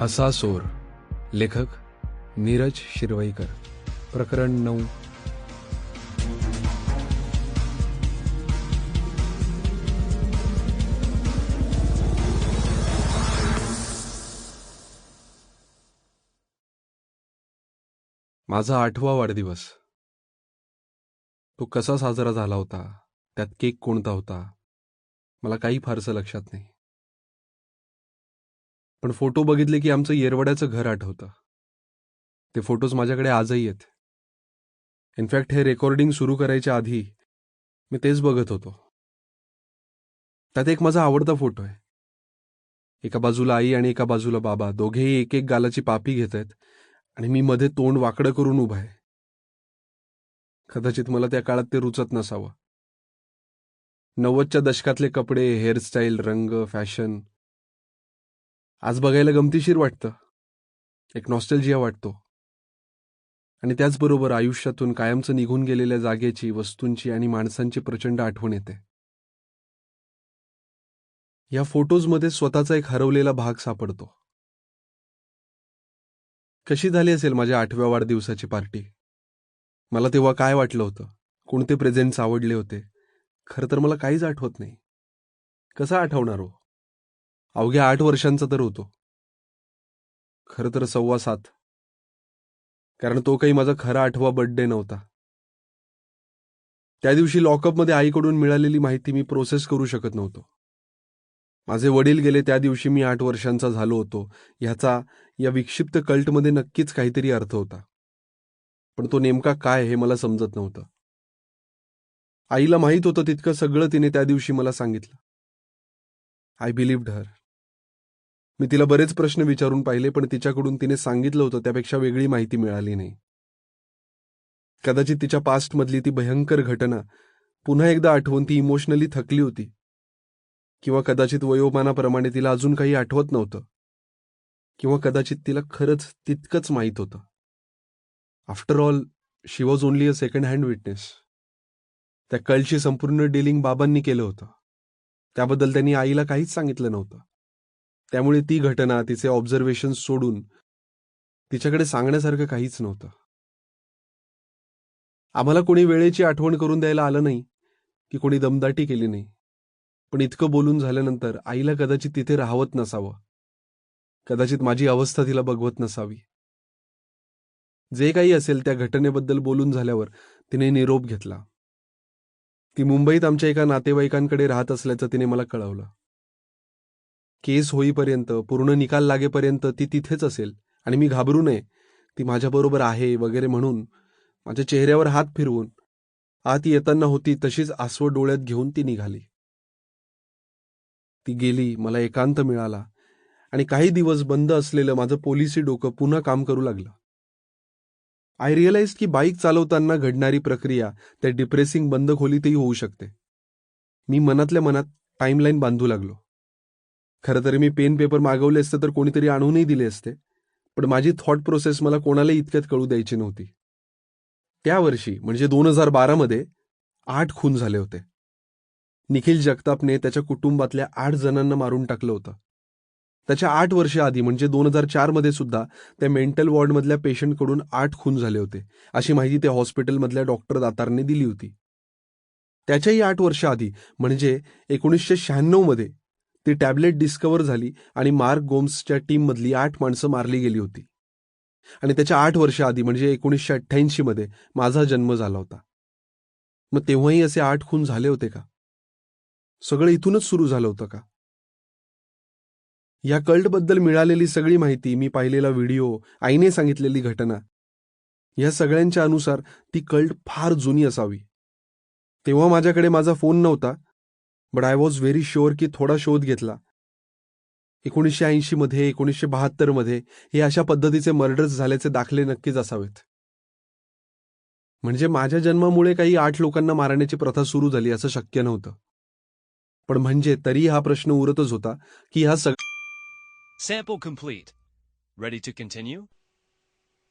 हसा सोर. लेखक नीरज शिरवईकर. प्रकरण नऊ. माझा आठवा वाढदिवस. तो कसा साजरा झाला होता? त्यात केक कोणता होता? मला काही फारसं लक्षात नाही. पण फोटो बघितले की आमचं येरवड्याचं घर आठवतं. ते फोटोज माझ्याकडे आजही आहेत. इनफॅक्ट हे रेकॉर्डिंग सुरू करायच्या आधी मी तेच बघत होतो. त्यात एक माझा आवडता फोटो आहे. एका बाजूला आई आणि एका बाजूला बाबा दोघेही एक एक गालाची पापी घेत आहेत आणि मी मध्ये तोंड वाकडं करून उभा आहे. कदाचित मला त्या काळात ते रुचत नसावं. नव्वदच्या दशकातले कपडे हेअरस्टाईल रंग फॅशन आज बघायला गमतीशीर वाटतं. एक नॉस्टेलजिया वाटतो. आणि त्याचबरोबर आयुष्यातून कायमचं निघून गेलेल्या जागेची वस्तूंची आणि माणसांची प्रचंड आठवण येते. या फोटोजमध्ये स्वतःचा एक हरवलेला भाग सापडतो. कशी झाली असेल माझ्या आठव्या वाढदिवसाची पार्टी? मला तेव्हा काय वाटलं होतं? कोणते प्रेझेंट्स आवडले होते? खरं तर मला काहीच आठवत नाही. कसं आठवणार हो? अवघ्या आठ वर्षांचा तर होतो. खरं तर सव्वा सात. कारण तो काही माझा खरा आठवा बर्थडे नव्हता. त्या दिवशी लॉकअपमध्ये आईकडून मिळालेली माहिती मी प्रोसेस करू शकत नव्हतो. माझे वडील गेले त्या दिवशी मी आठ वर्षांचा झालो होतो. ह्याचा या विक्षिप्त कल्टमध्ये नक्कीच काहीतरी अर्थ होता. पण तो नेमका काय हे मला समजत नव्हतं. आईला माहीत होतं तितकं सगळं तिने त्या दिवशी मला सांगितलं. आय बिलीव्ड हर मी तिला बरेच प्रश्न विचारून पाहिले पण तिच्याकडून तिने सांगितलं होतं त्यापेक्षा वेगळी माहिती मिळाली नाही. कदाचित तिच्या पास्टमधली ती भयंकर घटना पुन्हा एकदा आठवून ती इमोशनली थकली होती. किंवा कदाचित वयोमानाप्रमाणे तिला अजून काही आठवत नव्हतं. किंवा कदाचित तिला खरंच तितकंच माहीत होतं. After all she was only a second hand witness त्या कळची संपूर्ण डिलिंग बाबांनी केलं होतं. त्याबद्दल त्यांनी आईला काहीच सांगितलं नव्हतं. त्यामुळे ती घटना तिचे ऑब्झर्वेशन सोडून तिच्याकडे सांगण्यासारखं काहीच नव्हतं. आम्हाला कोणी वेळेची आठवण करून द्यायला आलं नाही की कोणी दमदाटी केली नाही. पण इतकं बोलून झाल्यानंतर आईला कदाचित तिथे राहवत नसावं. कदाचित माझी अवस्था तिला बघवत नसावी. जे काही असेल त्या घटनेबद्दल बोलून झाल्यावर तिने निरोप घेतला. ती मुंबईत आमच्या एका नातेवाईकांकडे राहत असल्याचं तिने मला कळवलं. केस होईपर्यंत पूर्ण निकाल लागेपर्यंत ती तिथेच असेल आणि मी घाबरू नये. ती माझ्याबरोबर आहे वगैरे म्हणून माझ्या चेहऱ्यावर हात फिरवून आत येताना होती तशीच आसवं डोळ्यात घेऊन ती निघाली. ती गेली मला एकांत मिळाला आणि काही दिवस बंद असलेलं माझं पोलिसी डोकं पुन्हा काम करू लागलं. आय रिअलाइज की बाईक चालवताना घडणारी प्रक्रिया त्या डिप्रेसिंग बंद खोलीतही होऊ शकते. मी मनातल्या मनात टाईमलाईन बांधू लागलो. खरं तर मी पेन पेपर मागवले असते तर कोणीतरी आणूनही दिले असते. पण माझी थॉट प्रोसेस मला कोणालाही इतक्यात कळू द्यायची नव्हती. त्या वर्षी म्हणजे दोन हजार बारामध्ये आठ खून झाले होते. निखिल जगतापने त्याच्या कुटुंबातल्या आठ जणांना मारून टाकलं होतं. त्याच्या आठ वर्ष आधी म्हणजे दोन हजार चारमध्ये सुद्धा त्या मेंटल वॉर्डमधल्या पेशंटकडून आठ खून झाले होते. अशी माहिती त्या हॉस्पिटलमधल्या डॉक्टर दातारने दिली होती. त्याच्याही आठ वर्ष आधी म्हणजे एकोणीसशे शहाण्णवमध्ये ती टॅबलेट डिस्कवर झाली आणि मार्क गोम्सच्या टीममधली आठ माणसं मारली गेली होती. आणि त्याच्या आठ वर्ष आधी म्हणजे एकोणीसशे अठ्ठ्याऐंशीमध्ये माझा जन्म झाला होता. मग तेव्हाही असे आठ खून झाले होते का? सगळं इथूनच सुरू झालं होतं का? या कल्टबद्दल मिळालेली सगळी माहिती मी पाहिलेला व्हिडिओ आईने सांगितलेली घटना या सगळ्यांच्या अनुसार ती कल्ट फार जुनी असावी. तेव्हा माझ्याकडे माझा फोन नव्हता but I was very sure की थोडा शोध घेतला. एकोणीसशे ऐंशी मध्ये एकोणीसशे बहात्तरमध्ये हे अशा पद्धतीचे मर्डर्स झाल्याचे दाखले नक्कीच असावेत. म्हणजे माझ्या जन्मामुळे काही आठ लोकांना मारण्याची प्रथा सुरू झाली असं शक्य नव्हतं. पण म्हणजे तरी हा प्रश्न उरतच होता की ह्या सग